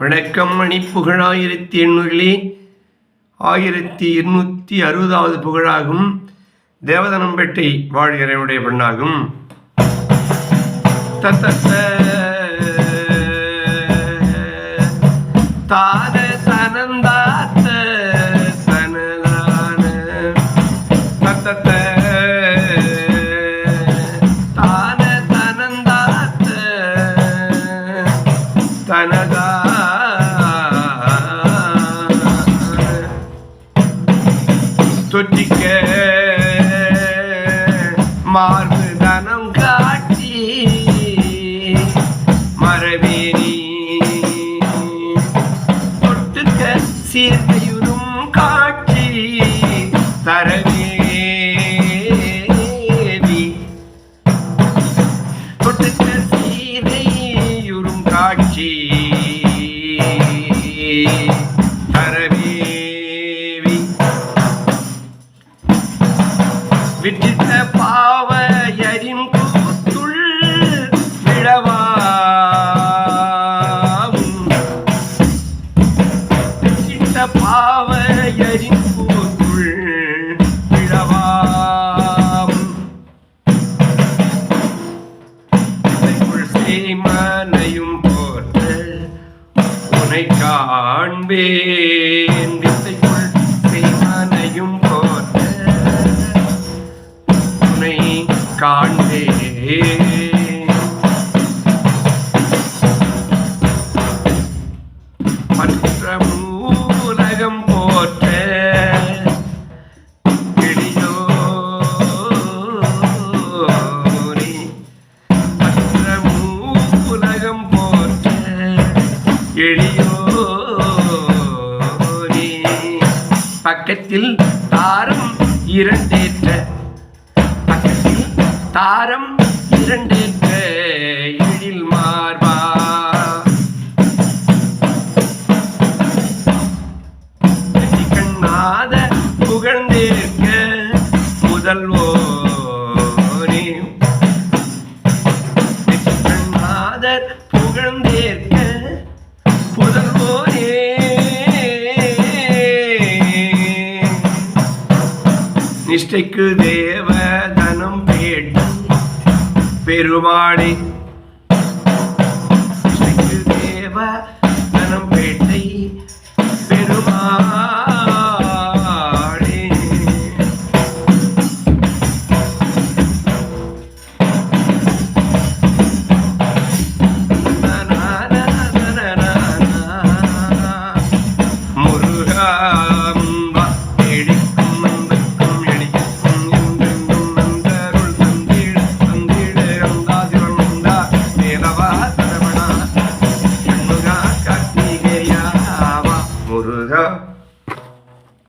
வணக்கம் மணி புகழ் ஆயிரத்தி எண்ணூறிலே ஆயிரத்தி இருநூற்றி அறுபதாவது புகழாகும் தேவதனம்பேட்டை வாழ்கிறவனுடைய பெண்ணாகும். தத்தத்த தாத தனந்தாத்த தனதான தத்தத்த தாத தனந்தாத்த தனதா மார்பு தனம் காட்டி மரவேணி தொட்டுக்க சீர்கையுறும் காட்சி தரவேவி தொட்டுக்க சீதையுறும் காட்சி தரவேவி விட்டிட்ட பாவையரின் காண்பேன் விசைக்குள் சேமனையும் போற்ற உனை காண்பேன். பக்கத்தில் தாரம் இரண்டேற்ற. பக்கத்தில் தாரம் இரண்டேற்ற எழில் மார்பா. கண்ணாத புகழ்ந்தேற்க முதல்வோ நிஷ்டைக்கு தேவதனம் வேண்டும். பெருமாளே நிஷ்டைக்கு தேவதனம் வேண்டும்.